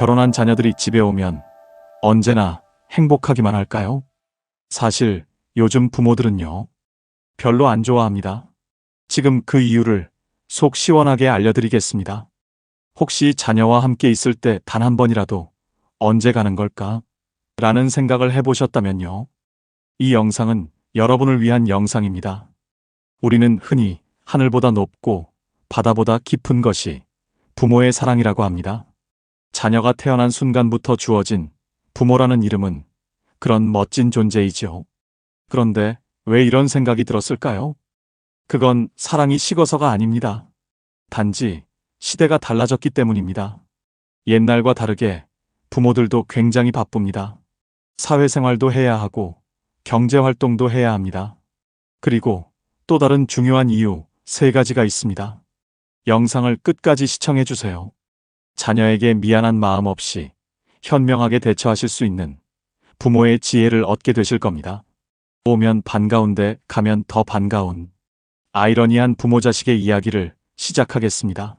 결혼한 자녀들이 집에 오면 언제나 행복하기만 할까요? 사실 요즘 부모들은요, 별로 안 좋아합니다. 지금 그 이유를 속 시원하게 알려드리겠습니다. 혹시 자녀와 함께 있을 때 단 한 번이라도 언제 가는 걸까? 라는 생각을 해보셨다면요. 이 영상은 여러분을 위한 영상입니다. 우리는 흔히 하늘보다 높고 바다보다 깊은 것이 부모의 사랑이라고 합니다. 자녀가 태어난 순간부터 주어진 부모라는 이름은 그런 멋진 존재이지요. 그런데 왜 이런 생각이 들었을까요? 그건 사랑이 식어서가 아닙니다. 단지 시대가 달라졌기 때문입니다. 옛날과 다르게 부모들도 굉장히 바쁩니다. 사회생활도 해야 하고 경제활동도 해야 합니다. 그리고 또 다른 중요한 이유 세 가지가 있습니다. 영상을 끝까지 시청해 주세요. 자녀에게 미안한 마음 없이 현명하게 대처하실 수 있는 부모의 지혜를 얻게 되실 겁니다. 오면 반가운데 가면 더 반가운 아이러니한 부모 자식의 이야기를 시작하겠습니다.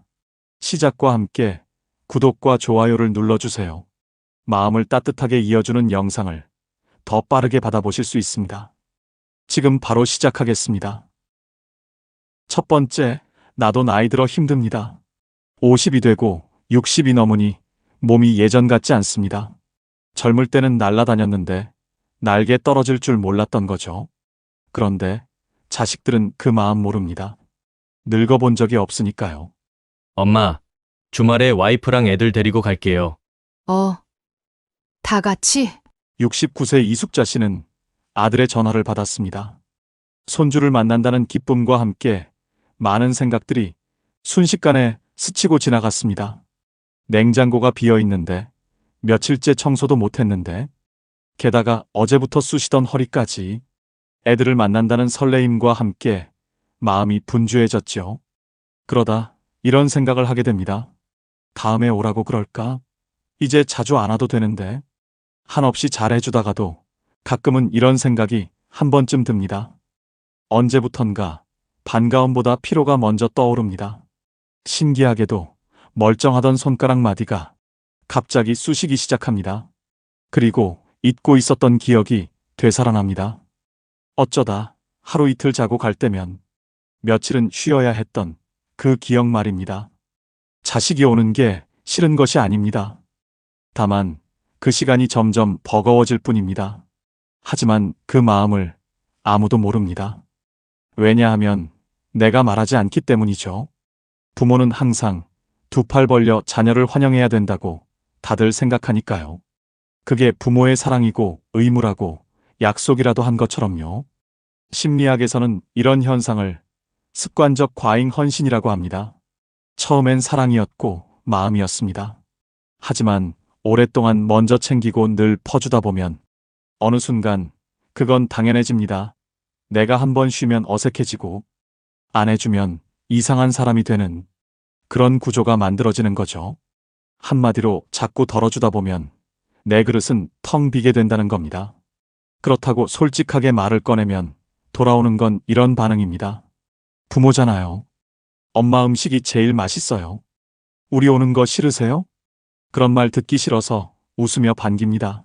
시작과 함께 구독과 좋아요를 눌러주세요. 마음을 따뜻하게 이어주는 영상을 더 빠르게 받아보실 수 있습니다. 지금 바로 시작하겠습니다. 첫 번째, 나도 나이 들어 힘듭니다. 50이 되고 60이 넘으니 몸이 예전 같지 않습니다. 젊을 때는 날아다녔는데 날개 떨어질 줄 몰랐던 거죠. 그런데 자식들은 그 마음 모릅니다. 늙어본 적이 없으니까요. 엄마, 주말에 와이프랑 애들 데리고 갈게요. 어. 다 같이? 69세 이숙자 씨는 아들의 전화를 받았습니다. 손주를 만난다는 기쁨과 함께 많은 생각들이 순식간에 스치고 지나갔습니다. 냉장고가 비어 있는데 며칠째 청소도 못 했는데 게다가 어제부터 쑤시던 허리까지 애들을 만난다는 설레임과 함께 마음이 분주해졌죠. 그러다 이런 생각을 하게 됩니다. 다음에 오라고 그럴까? 이제 자주 안 와도 되는데 한없이 잘해주다가도 가끔은 이런 생각이 한 번쯤 듭니다. 언제부턴가 반가움보다 피로가 먼저 떠오릅니다. 신기하게도 멀쩡하던 손가락 마디가 갑자기 쑤시기 시작합니다. 그리고 잊고 있었던 기억이 되살아납니다. 어쩌다 하루 이틀 자고 갈 때면 며칠은 쉬어야 했던 그 기억 말입니다. 자식이 오는 게 싫은 것이 아닙니다. 다만 그 시간이 점점 버거워질 뿐입니다. 하지만 그 마음을 아무도 모릅니다. 왜냐하면 내가 말하지 않기 때문이죠. 부모는 항상 두 팔 벌려 자녀를 환영해야 된다고 다들 생각하니까요. 그게 부모의 사랑이고 의무라고 약속이라도 한 것처럼요. 심리학에서는 이런 현상을 습관적 과잉 헌신이라고 합니다. 처음엔 사랑이었고 마음이었습니다. 하지만 오랫동안 먼저 챙기고 늘 퍼주다 보면 어느 순간 그건 당연해집니다. 내가 한 번 쉬면 어색해지고 안 해주면 이상한 사람이 되는 그런 구조가 만들어지는 거죠. 한마디로 자꾸 덜어주다 보면 내 그릇은 텅 비게 된다는 겁니다. 그렇다고 솔직하게 말을 꺼내면 돌아오는 건 이런 반응입니다. 부모잖아요. 엄마 음식이 제일 맛있어요. 우리 오는 거 싫으세요? 그런 말 듣기 싫어서 웃으며 반깁니다.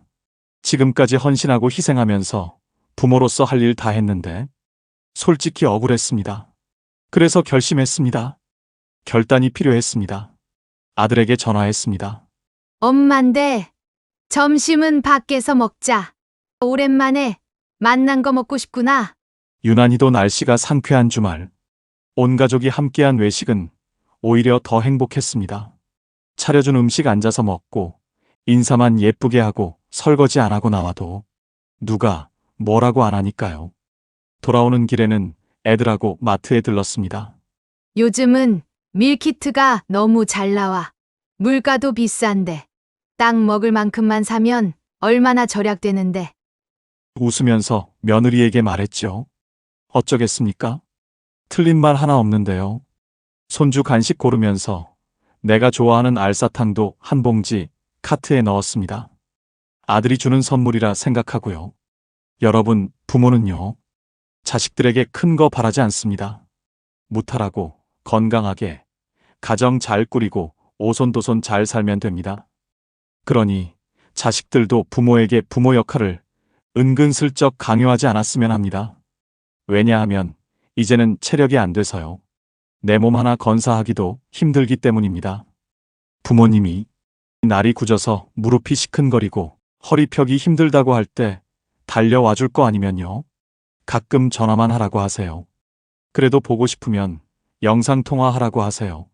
지금까지 헌신하고 희생하면서 부모로서 할 일 다 했는데 솔직히 억울했습니다. 그래서 결심했습니다. 결단이 필요했습니다. 아들에게 전화했습니다. 엄만데 점심은 밖에서 먹자. 오랜만에 만난 거 먹고 싶구나. 유난히도 날씨가 상쾌한 주말. 온 가족이 함께한 외식은 오히려 더 행복했습니다. 차려준 음식 앉아서 먹고 인사만 예쁘게 하고 설거지 안 하고 나와도 누가 뭐라고 안 하니까요. 돌아오는 길에는 애들하고 마트에 들렀습니다. 요즘은 밀키트가 너무 잘 나와. 물가도 비싼데. 딱 먹을 만큼만 사면 얼마나 절약되는데. 웃으면서 며느리에게 말했죠. 어쩌겠습니까? 틀린 말 하나 없는데요. 손주 간식 고르면서 내가 좋아하는 알사탕도 한 봉지 카트에 넣었습니다. 아들이 주는 선물이라 생각하고요. 여러분, 부모는요. 자식들에게 큰 거 바라지 않습니다. 무탈하고 건강하게 가정 잘 꾸리고 오손도손 잘 살면 됩니다. 그러니 자식들도 부모에게 부모 역할을 은근슬쩍 강요하지 않았으면 합니다. 왜냐하면 이제는 체력이 안 돼서요. 내 몸 하나 건사하기도 힘들기 때문입니다. 부모님이 날이 굳어서 무릎이 시큰거리고 허리 펴기 힘들다고 할 때 달려와 줄 거 아니면요. 가끔 전화만 하라고 하세요. 그래도 보고 싶으면 영상통화하라고 하세요.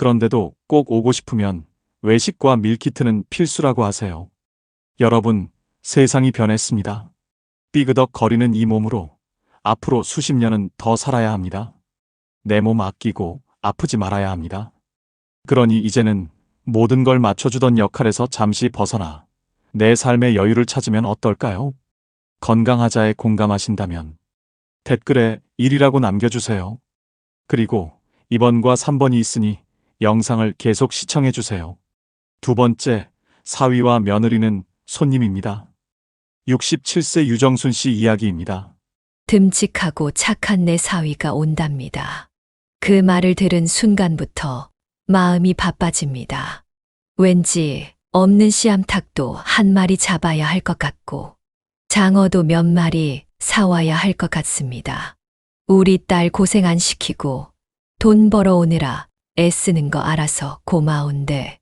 그런데도 꼭 오고 싶으면 외식과 밀키트는 필수라고 하세요. 여러분, 세상이 변했습니다. 삐그덕 거리는 이 몸으로 앞으로 수십 년은 더 살아야 합니다. 내 몸 아끼고 아프지 말아야 합니다. 그러니 이제는 모든 걸 맞춰주던 역할에서 잠시 벗어나 내 삶의 여유를 찾으면 어떨까요? 건강하자에 공감하신다면 댓글에 1이라고 남겨주세요. 그리고 2번과 3번이 있으니 영상을 계속 시청해주세요. 두 번째, 사위와 며느리는 손님입니다. 67세 유정순 씨 이야기입니다. 듬직하고 착한 내 사위가 온답니다. 그 말을 들은 순간부터 마음이 바빠집니다. 왠지 없는 씨암탉도 한 마리 잡아야 할 것 같고, 장어도 몇 마리 사와야 할 것 같습니다. 우리 딸 고생 안 시키고 돈 벌어오느라 애쓰는 거 알아서 고마운데,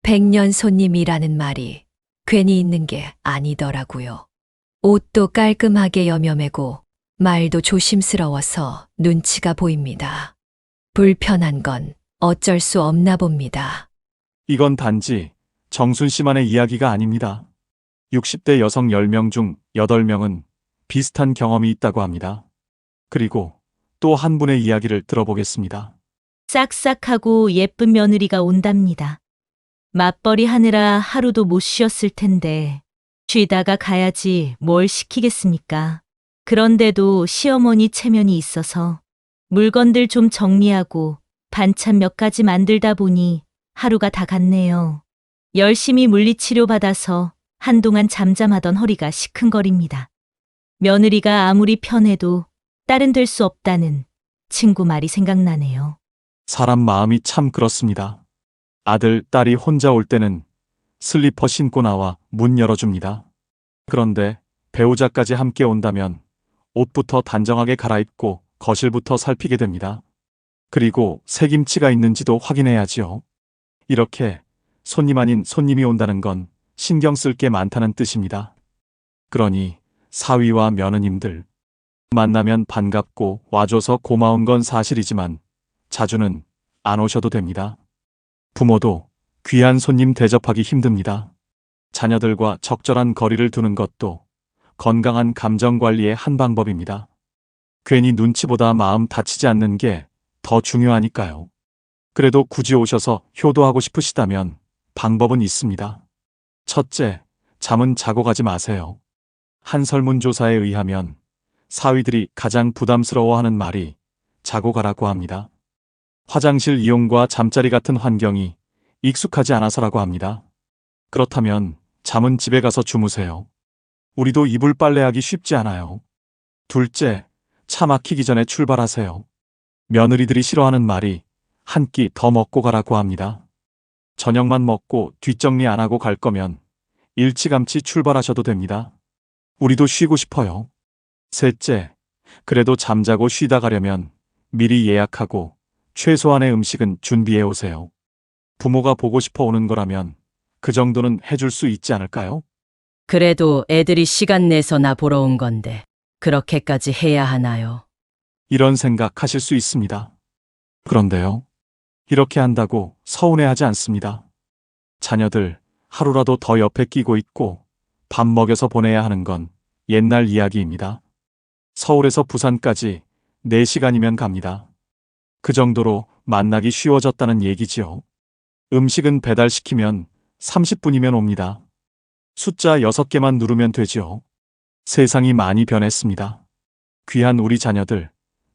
백년 손님이라는 말이 괜히 있는 게 아니더라고요. 옷도 깔끔하게 여며매고 말도 조심스러워서 눈치가 보입니다. 불편한 건 어쩔 수 없나 봅니다. 이건 단지 정순 씨만의 이야기가 아닙니다. 60대 여성 10명 중 8명은 비슷한 경험이 있다고 합니다. 그리고 또 한 분의 이야기를 들어보겠습니다. 싹싹하고 예쁜 며느리가 온답니다. 맞벌이 하느라 하루도 못 쉬었을 텐데, 쉬다가 가야지 뭘 시키겠습니까? 그런데도 시어머니 체면이 있어서 물건들 좀 정리하고 반찬 몇 가지 만들다 보니 하루가 다 갔네요. 열심히 물리치료 받아서 한동안 잠잠하던 허리가 시큰거립니다. 며느리가 아무리 편해도 딸은 될 수 없다는 친구 말이 생각나네요. 사람 마음이 참 그렇습니다. 아들, 딸이 혼자 올 때는 슬리퍼 신고 나와 문 열어줍니다. 그런데 배우자까지 함께 온다면 옷부터 단정하게 갈아입고 거실부터 살피게 됩니다. 그리고 새김치가 있는지도 확인해야지요. 이렇게 손님 아닌 손님이 온다는 건 신경 쓸 게 많다는 뜻입니다. 그러니 사위와 며느님들 만나면 반갑고 와줘서 고마운 건 사실이지만 자주는 안 오셔도 됩니다. 부모도 귀한 손님 대접하기 힘듭니다. 자녀들과 적절한 거리를 두는 것도 건강한 감정 관리의 한 방법입니다. 괜히 눈치보다 마음 다치지 않는 게 더 중요하니까요. 그래도 굳이 오셔서 효도하고 싶으시다면 방법은 있습니다. 첫째, 잠은 자고 가지 마세요. 한 설문조사에 의하면 사위들이 가장 부담스러워하는 말이 자고 가라고 합니다. 화장실 이용과 잠자리 같은 환경이 익숙하지 않아서라고 합니다. 그렇다면 잠은 집에 가서 주무세요. 우리도 이불 빨래하기 쉽지 않아요. 둘째, 차 막히기 전에 출발하세요. 며느리들이 싫어하는 말이 한 끼 더 먹고 가라고 합니다. 저녁만 먹고 뒷정리 안 하고 갈 거면 일찌감치 출발하셔도 됩니다. 우리도 쉬고 싶어요. 셋째, 그래도 잠자고 쉬다 가려면 미리 예약하고 최소한의 음식은 준비해 오세요. 부모가 보고 싶어 오는 거라면 그 정도는 해줄 수 있지 않을까요? 그래도 애들이 시간 내서 나 보러 온 건데 그렇게까지 해야 하나요? 이런 생각하실 수 있습니다. 그런데요. 이렇게 한다고 서운해하지 않습니다. 자녀들 하루라도 더 옆에 끼고 있고 밥 먹여서 보내야 하는 건 옛날 이야기입니다. 서울에서 부산까지 4시간이면 갑니다. 그 정도로 만나기 쉬워졌다는 얘기지요. 음식은 배달시키면 30분이면 옵니다. 숫자 6개만 누르면 되지요. 세상이 많이 변했습니다. 귀한 우리 자녀들,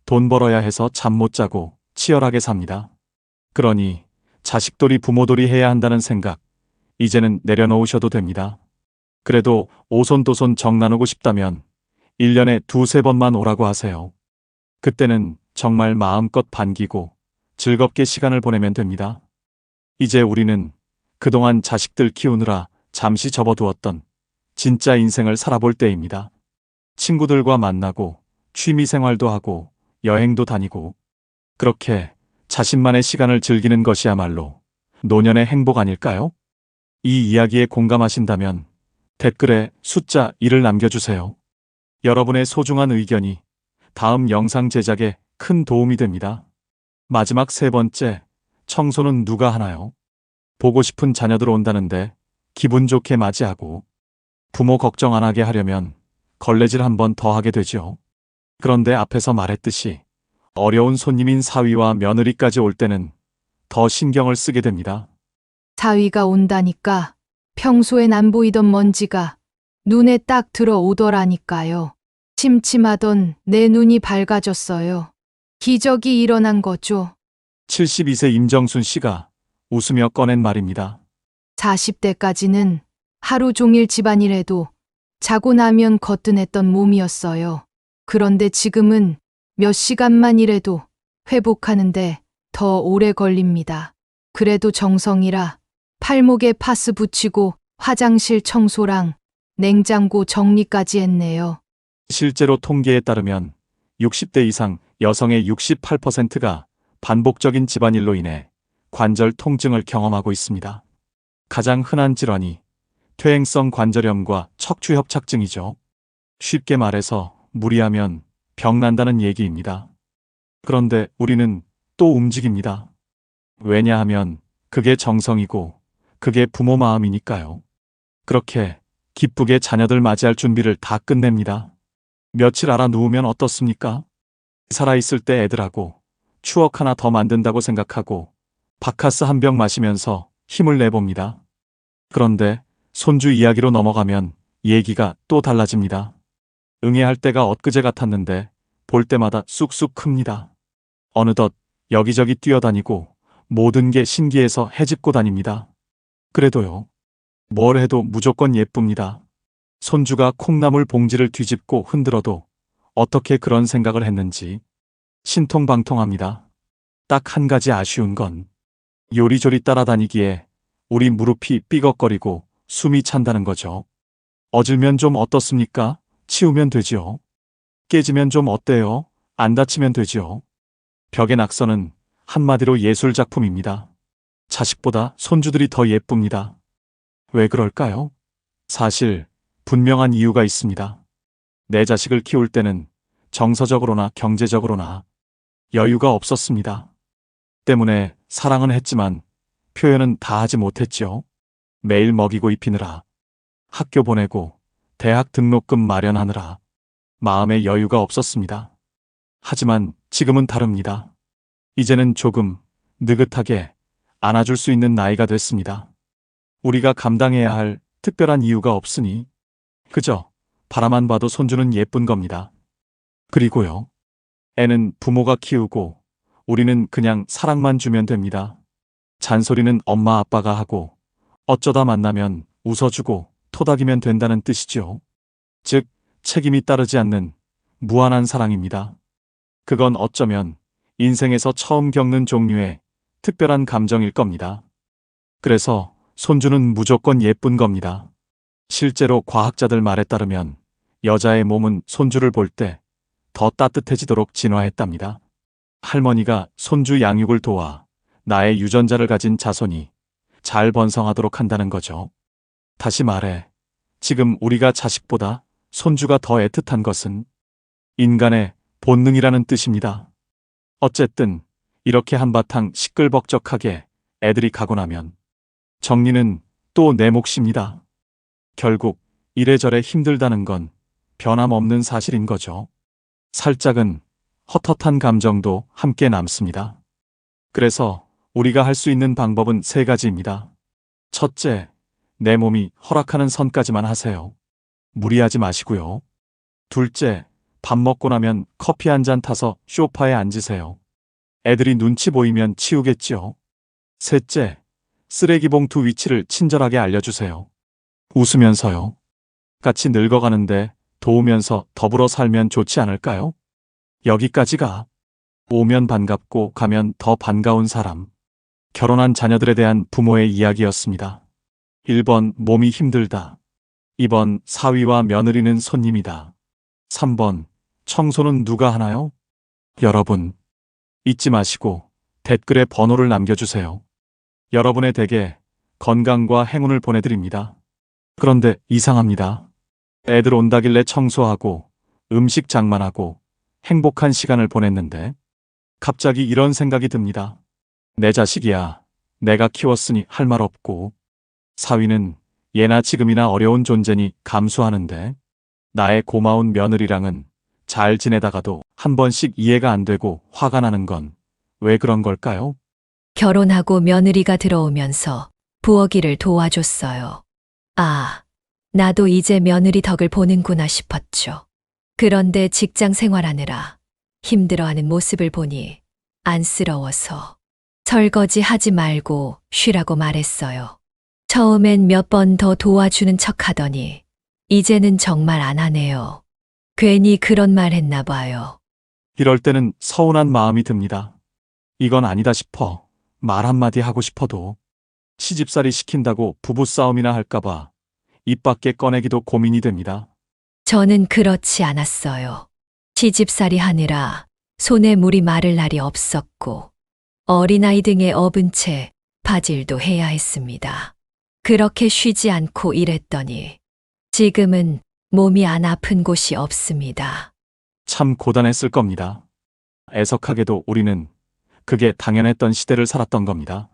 돈 벌어야 해서 잠 못 자고 치열하게 삽니다. 그러니 자식돌이 부모돌이 해야 한다는 생각, 이제는 내려놓으셔도 됩니다. 그래도 오손도손 정 나누고 싶다면 1년에 두세 번만 오라고 하세요. 그때는 정말 마음껏 반기고 즐겁게 시간을 보내면 됩니다. 이제 우리는 그동안 자식들 키우느라 잠시 접어두었던 진짜 인생을 살아볼 때입니다. 친구들과 만나고 취미 생활도 하고 여행도 다니고 그렇게 자신만의 시간을 즐기는 것이야말로 노년의 행복 아닐까요? 이 이야기에 공감하신다면 댓글에 숫자 1을 남겨주세요. 여러분의 소중한 의견이 다음 영상 제작에 큰 도움이 됩니다. 마지막 세 번째, 청소는 누가 하나요? 보고 싶은 자녀들 온다는데 기분 좋게 맞이하고 부모 걱정 안 하게 하려면 걸레질 한 번 더 하게 되죠. 그런데 앞에서 말했듯이 어려운 손님인 사위와 며느리까지 올 때는 더 신경을 쓰게 됩니다. 사위가 온다니까 평소엔 안 보이던 먼지가 눈에 딱 들어오더라니까요. 침침하던 내 눈이 밝아졌어요. 기적이 일어난 거죠. 72세 임정순 씨가 웃으며 꺼낸 말입니다. 40대까지는 하루 종일 집안일 해도 자고 나면 거뜬했던 몸이었어요. 그런데 지금은 몇 시간만 일해도 회복하는데 더 오래 걸립니다. 그래도 정성이라 팔목에 파스 붙이고 화장실 청소랑 냉장고 정리까지 했네요. 실제로 통계에 따르면 60대 이상 여성의 68%가 반복적인 집안일로 인해 관절 통증을 경험하고 있습니다. 가장 흔한 질환이 퇴행성 관절염과 척추협착증이죠. 쉽게 말해서 무리하면 병난다는 얘기입니다. 그런데 우리는 또 움직입니다. 왜냐하면 그게 정성이고 그게 부모 마음이니까요. 그렇게 기쁘게 자녀들 맞이할 준비를 다 끝냅니다. 며칠 알아 누우면 어떻습니까? 살아있을 때 애들하고 추억 하나 더 만든다고 생각하고 바카스 한 병 마시면서 힘을 내봅니다. 그런데 손주 이야기로 넘어가면 얘기가 또 달라집니다. 응애할 때가 엊그제 같았는데 볼 때마다 쑥쑥 큽니다. 어느덧 여기저기 뛰어다니고 모든 게 신기해서 해집고 다닙니다. 그래도요. 뭘 해도 무조건 예쁩니다. 손주가 콩나물 봉지를 뒤집고 흔들어도 어떻게 그런 생각을 했는지 신통방통합니다. 딱 한 가지 아쉬운 건 요리조리 따라다니기에 우리 무릎이 삐걱거리고 숨이 찬다는 거죠. 어질면 좀 어떻습니까? 치우면 되지요. 깨지면 좀 어때요? 안 다치면 되지요. 벽의 낙서는 한마디로 예술 작품입니다. 자식보다 손주들이 더 예쁩니다. 왜 그럴까요? 사실 분명한 이유가 있습니다. 내 자식을 키울 때는 정서적으로나 경제적으로나 여유가 없었습니다. 때문에 사랑은 했지만 표현은 다 하지 못했죠. 매일 먹이고 입히느라, 학교 보내고 대학 등록금 마련하느라 마음의 여유가 없었습니다. 하지만 지금은 다릅니다. 이제는 조금 느긋하게 안아줄 수 있는 나이가 됐습니다. 우리가 감당해야 할 특별한 이유가 없으니 그저 바라만 봐도 손주는 예쁜 겁니다. 그리고요. 애는 부모가 키우고 우리는 그냥 사랑만 주면 됩니다. 잔소리는 엄마 아빠가 하고 어쩌다 만나면 웃어주고 토닥이면 된다는 뜻이죠. 즉, 책임이 따르지 않는 무한한 사랑입니다. 그건 어쩌면 인생에서 처음 겪는 종류의 특별한 감정일 겁니다. 그래서 손주는 무조건 예쁜 겁니다. 실제로 과학자들 말에 따르면 여자의 몸은 손주를 볼 때 더 따뜻해지도록 진화했답니다. 할머니가 손주 양육을 도와 나의 유전자를 가진 자손이 잘 번성하도록 한다는 거죠. 다시 말해, 지금 우리가 자식보다 손주가 더 애틋한 것은 인간의 본능이라는 뜻입니다. 어쨌든 이렇게 한바탕 시끌벅적하게 애들이 가고 나면 정리는 또 내 몫입니다. 결국 이래저래 힘들다는 건 변함없는 사실인 거죠. 살짝은 헛헛한 감정도 함께 남습니다. 그래서 우리가 할 수 있는 방법은 세 가지입니다. 첫째, 내 몸이 허락하는 선까지만 하세요. 무리하지 마시고요. 둘째, 밥 먹고 나면 커피 한 잔 타서 쇼파에 앉으세요. 애들이 눈치 보이면 치우겠지요. 셋째, 쓰레기 봉투 위치를 친절하게 알려주세요. 웃으면서요. 같이 늙어가는데 도우면서 더불어 살면 좋지 않을까요? 여기까지가 오면 반갑고 가면 더 반가운 사람. 결혼한 자녀들에 대한 부모의 이야기였습니다. 1번 몸이 힘들다. 2번 사위와 며느리는 손님이다. 3번 청소는 누가 하나요? 여러분, 잊지 마시고 댓글에 번호를 남겨주세요. 여러분의 댁에 건강과 행운을 보내드립니다. 그런데 이상합니다. 애들 온다길래 청소하고 음식 장만하고 행복한 시간을 보냈는데 갑자기 이런 생각이 듭니다. 내 자식이야. 내가 키웠으니 할 말 없고 사위는 예나 지금이나 어려운 존재니 감수하는데 나의 고마운 며느리랑은 잘 지내다가도 한 번씩 이해가 안 되고 화가 나는 건 왜 그런 걸까요? 결혼하고 며느리가 들어오면서 부엌일을 도와줬어요. 아, 나도 이제 며느리 덕을 보는구나 싶었죠. 그런데 직장 생활하느라 힘들어하는 모습을 보니 안쓰러워서 설거지 하지 말고 쉬라고 말했어요. 처음엔 몇 번 더 도와주는 척 하더니 이제는 정말 안 하네요. 괜히 그런 말 했나 봐요. 이럴 때는 서운한 마음이 듭니다. 이건 아니다 싶어 말 한마디 하고 싶어도 시집살이 시킨다고 부부싸움이나 할까봐 입 밖에 꺼내기도 고민이 됩니다. 저는 그렇지 않았어요. 시집살이 하느라 손에 물이 마를 날이 없었고 어린아이 등에 업은 채 바질도 해야 했습니다. 그렇게 쉬지 않고 일했더니 지금은 몸이 안 아픈 곳이 없습니다. 참 고단했을 겁니다. 애석하게도 우리는 그게 당연했던 시대를 살았던 겁니다.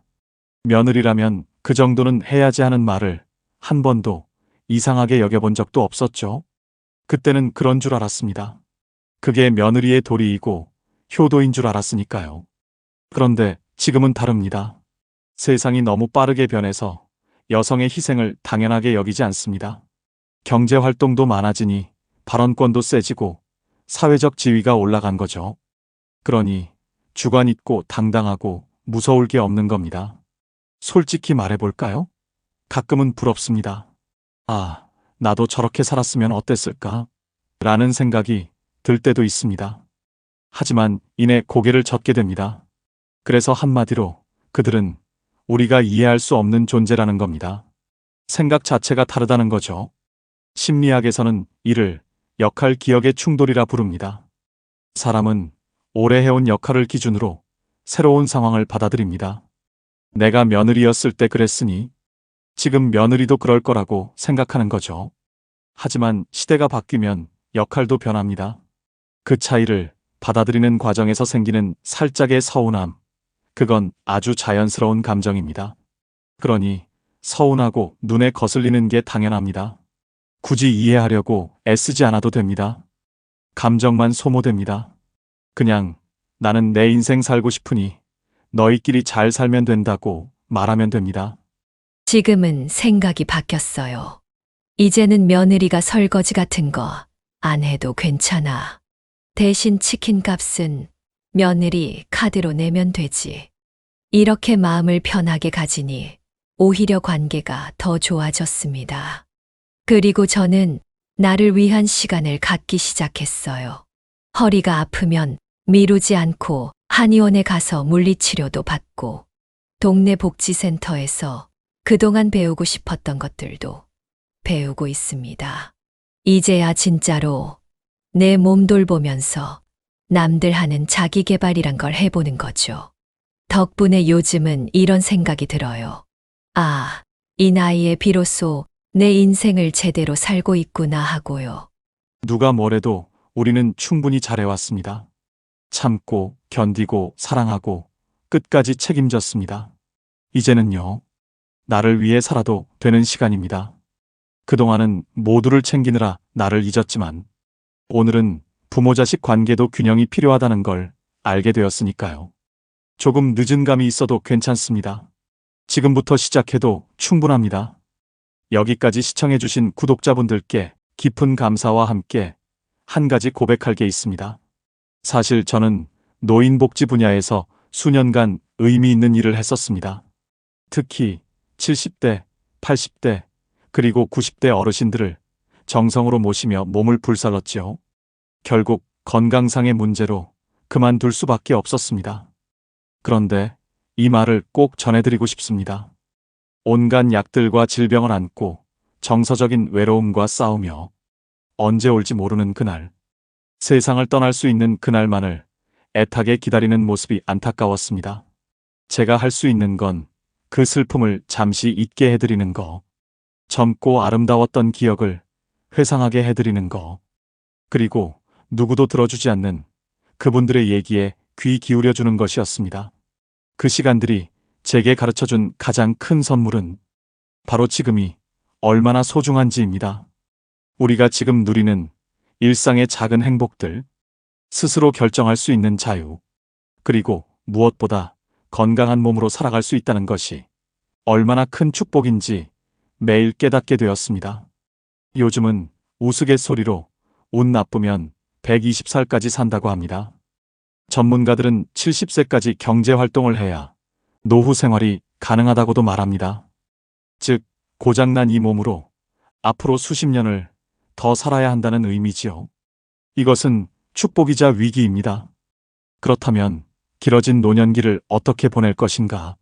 며느리라면 그 정도는 해야지 하는 말을 한 번도 이상하게 여겨본 적도 없었죠. 그때는 그런 줄 알았습니다. 그게 며느리의 도리이고 효도인 줄 알았으니까요. 그런데 지금은 다릅니다. 세상이 너무 빠르게 변해서 여성의 희생을 당연하게 여기지 않습니다. 경제 활동도 많아지니 발언권도 세지고 사회적 지위가 올라간 거죠. 그러니 주관 있고 당당하고 무서울 게 없는 겁니다. 솔직히 말해볼까요? 가끔은 부럽습니다. 아, 나도 저렇게 살았으면 어땠을까? 라는 생각이 들 때도 있습니다. 하지만 이내 고개를 젓게 됩니다. 그래서 한마디로 그들은 우리가 이해할 수 없는 존재라는 겁니다. 생각 자체가 다르다는 거죠. 심리학에서는 이를 역할 기억의 충돌이라 부릅니다. 사람은 오래 해온 역할을 기준으로 새로운 상황을 받아들입니다. 내가 며느리였을 때 그랬으니 지금 며느리도 그럴 거라고 생각하는 거죠. 하지만 시대가 바뀌면 역할도 변합니다. 그 차이를 받아들이는 과정에서 생기는 살짝의 서운함. 그건 아주 자연스러운 감정입니다. 그러니 서운하고 눈에 거슬리는 게 당연합니다. 굳이 이해하려고 애쓰지 않아도 됩니다. 감정만 소모됩니다. 그냥 나는 내 인생 살고 싶으니 너희끼리 잘 살면 된다고 말하면 됩니다. 지금은 생각이 바뀌었어요. 이제는 며느리가 설거지 같은 거 안 해도 괜찮아. 대신 치킨 값은 며느리 카드로 내면 되지. 이렇게 마음을 편하게 가지니 오히려 관계가 더 좋아졌습니다. 그리고 저는 나를 위한 시간을 갖기 시작했어요. 허리가 아프면 미루지 않고 한의원에 가서 물리치료도 받고 동네 복지센터에서 그동안 배우고 싶었던 것들도 배우고 있습니다. 이제야 진짜로 내 몸 돌보면서 남들 하는 자기 개발이란 걸 해보는 거죠. 덕분에 요즘은 이런 생각이 들어요. 아, 이 나이에 비로소 내 인생을 제대로 살고 있구나 하고요. 누가 뭐래도 우리는 충분히 잘해왔습니다. 참고, 견디고, 사랑하고, 끝까지 책임졌습니다. 이제는요, 나를 위해 살아도 되는 시간입니다. 그동안은 모두를 챙기느라 나를 잊었지만, 오늘은 부모 자식 관계도 균형이 필요하다는 걸 알게 되었으니까요. 조금 늦은 감이 있어도 괜찮습니다. 지금부터 시작해도 충분합니다. 여기까지 시청해주신 구독자분들께 깊은 감사와 함께 한 가지 고백할 게 있습니다. 사실 저는 노인복지 분야에서 수년간 의미 있는 일을 했었습니다. 특히 70대, 80대, 그리고 90대 어르신들을 정성으로 모시며 몸을 불살랐지요. 결국 건강상의 문제로 그만둘 수밖에 없었습니다. 그런데 이 말을 꼭 전해드리고 싶습니다. 온갖 약들과 질병을 안고 정서적인 외로움과 싸우며 언제 올지 모르는 그날, 세상을 떠날 수 있는 그날만을 애타게 기다리는 모습이 안타까웠습니다. 제가 할 수 있는 건 그 슬픔을 잠시 잊게 해드리는 거, 젊고 아름다웠던 기억을 회상하게 해드리는 거, 그리고 누구도 들어주지 않는 그분들의 얘기에 귀 기울여주는 것이었습니다. 그 시간들이 제게 가르쳐준 가장 큰 선물은 바로 지금이 얼마나 소중한지입니다. 우리가 지금 누리는 일상의 작은 행복들, 스스로 결정할 수 있는 자유, 그리고 무엇보다 건강한 몸으로 살아갈 수 있다는 것이 얼마나 큰 축복인지 매일 깨닫게 되었습니다. 요즘은 우스갯소리로 운 나쁘면 120살까지 산다고 합니다. 전문가들은 70세까지 경제 활동을 해야 노후 생활이 가능하다고도 말합니다. 즉, 고장난 이 몸으로 앞으로 수십 년을 더 살아야 한다는 의미지요. 이것은 축복이자 위기입니다. 그렇다면 길어진 노년기를 어떻게 보낼 것인가?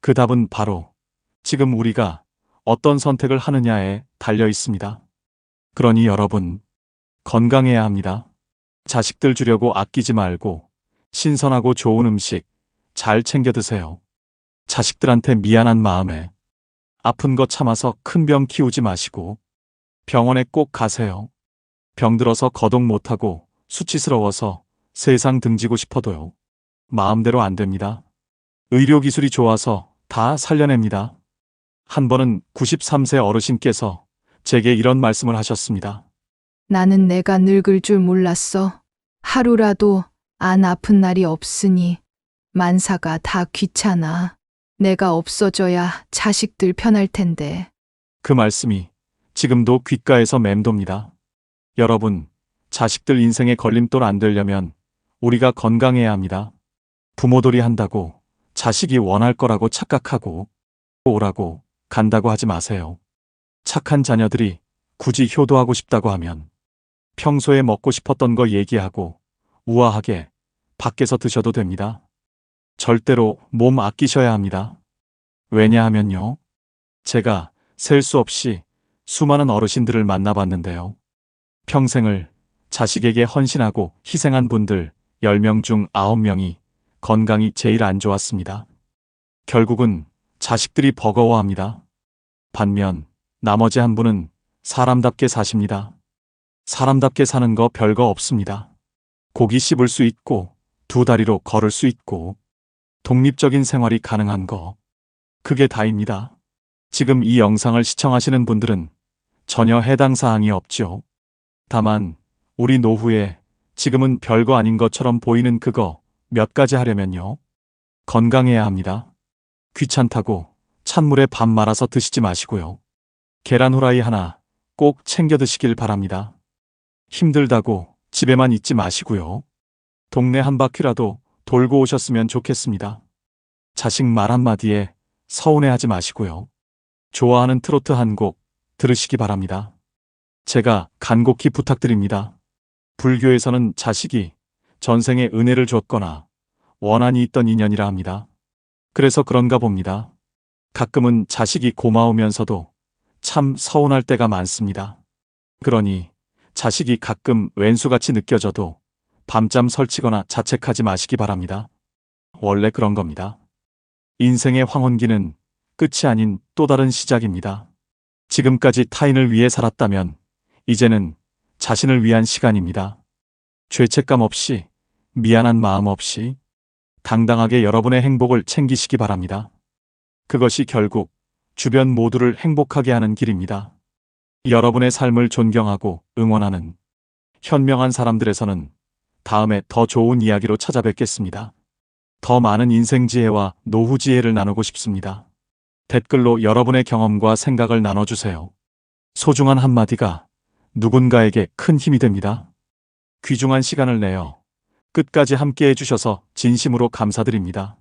그 답은 바로 지금 우리가 어떤 선택을 하느냐에 달려 있습니다. 그러니 여러분, 건강해야 합니다. 자식들 주려고 아끼지 말고 신선하고 좋은 음식 잘 챙겨 드세요. 자식들한테 미안한 마음에 아픈 거 참아서 큰 병 키우지 마시고 병원에 꼭 가세요. 병들어서 거동 못하고 수치스러워서 세상 등지고 싶어도요. 마음대로 안 됩니다. 의료기술이 좋아서 다 살려냅니다. 한 번은 93세 어르신께서 제게 이런 말씀을 하셨습니다. 나는 내가 늙을 줄 몰랐어. 하루라도 안 아픈 날이 없으니 만사가 다 귀찮아. 내가 없어져야 자식들 편할 텐데. 그 말씀이 지금도 귓가에서 맴돕니다. 여러분, 자식들 인생의 걸림돌 안 되려면 우리가 건강해야 합니다. 부모들이 한다고 자식이 원할 거라고 착각하고 오라고 간다고 하지 마세요. 착한 자녀들이 굳이 효도하고 싶다고 하면 평소에 먹고 싶었던 거 얘기하고 우아하게 밖에서 드셔도 됩니다. 절대로 몸 아끼셔야 합니다. 왜냐하면요. 제가 셀 수 없이 수많은 어르신들을 만나봤는데요. 평생을 자식에게 헌신하고 희생한 분들 10명 중 9명이 건강이 제일 안 좋았습니다. 결국은 자식들이 버거워합니다. 반면 나머지 한 분은 사람답게 사십니다. 사람답게 사는 거 별거 없습니다. 고기 씹을 수 있고 두 다리로 걸을 수 있고 독립적인 생활이 가능한 거. 그게 다입니다. 지금 이 영상을 시청하시는 분들은 전혀 해당 사항이 없죠. 다만 우리 노후에 지금은 별거 아닌 것처럼 보이는 그거 몇 가지 하려면요. 건강해야 합니다. 귀찮다고 찬물에 밥 말아서 드시지 마시고요. 계란 후라이 하나 꼭 챙겨 드시길 바랍니다. 힘들다고 집에만 있지 마시고요. 동네 한 바퀴라도 돌고 오셨으면 좋겠습니다. 자식 말 한마디에 서운해하지 마시고요. 좋아하는 트로트 한 곡 들으시기 바랍니다. 제가 간곡히 부탁드립니다. 불교에서는 자식이 전생에 은혜를 줬거나 원한이 있던 인연이라 합니다. 그래서 그런가 봅니다. 가끔은 자식이 고마우면서도 참 서운할 때가 많습니다. 그러니 자식이 가끔 왼수같이 느껴져도 밤잠 설치거나 자책하지 마시기 바랍니다. 원래 그런 겁니다. 인생의 황혼기는 끝이 아닌 또 다른 시작입니다. 지금까지 타인을 위해 살았다면 이제는 자신을 위한 시간입니다. 죄책감 없이 미안한 마음 없이 당당하게 여러분의 행복을 챙기시기 바랍니다. 그것이 결국 주변 모두를 행복하게 하는 길입니다. 여러분의 삶을 존경하고 응원하는 현명한 사람들에서는 다음에 더 좋은 이야기로 찾아뵙겠습니다. 더 많은 인생 지혜와 노후 지혜를 나누고 싶습니다. 댓글로 여러분의 경험과 생각을 나눠주세요. 소중한 한마디가 누군가에게 큰 힘이 됩니다. 귀중한 시간을 내어 끝까지 함께 해주셔서 진심으로 감사드립니다.